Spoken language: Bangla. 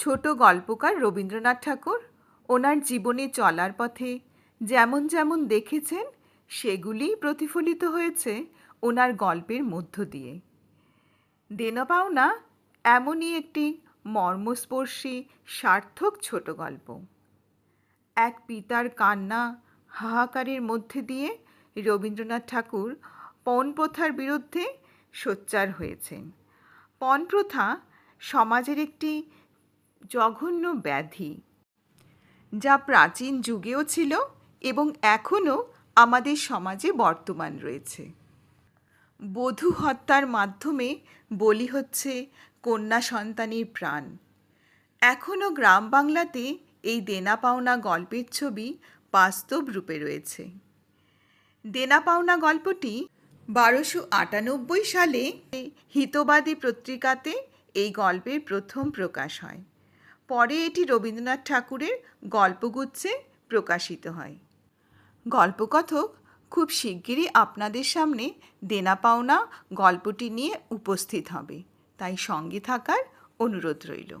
ছোট গল্পকার রবীন্দ্রনাথ ঠাকুর ওনার জীবনে চলার পথে যেমন যেমন দেখেছেন, সেগুলিই প্রতিফলিত হয়েছে ওনার গল্পের মধ্য দিয়ে। দেনা পাওনা এমনই একটি মর্মস্পর্শী, সার্থক ছোট গল্প। এক পিতার কান্না হাহাকারের মধ্যে দিয়ে রবীন্দ্রনাথ ঠাকুর পণ প্রথার বিরুদ্ধে সোচ্চার হয়েছেন। পণ প্রথা সমাজের একটি জঘন্য ব্যাধি, যা প্রাচীন যুগেও ছিল এবং এখনও আমাদের সমাজে বর্তমান রয়েছে। বধূ হত্যার মাধ্যমে বলি হচ্ছে কন্যা সন্তানের প্রাণ। এখনও গ্রাম বাংলাতে এই দেনা পাওনা গল্পের ছবি বাস্তব রূপে রয়েছে। দেনা পাওনা গল্পটি বারোশো আটানব্বই সালে হিতবাদী পত্রিকাতে এই গল্পের প্রথম প্রকাশ হয়। পরে এটি রবীন্দ্রনাথ ঠাকুরের গল্পগুচ্ছে প্রকাশিত হয়। গল্পকথক খুব শিগগিরই আপনাদের সামনে দেনা পাওনা গল্পটি নিয়ে উপস্থিত হবে। তাই সঙ্গে থাকার অনুরোধ রইল।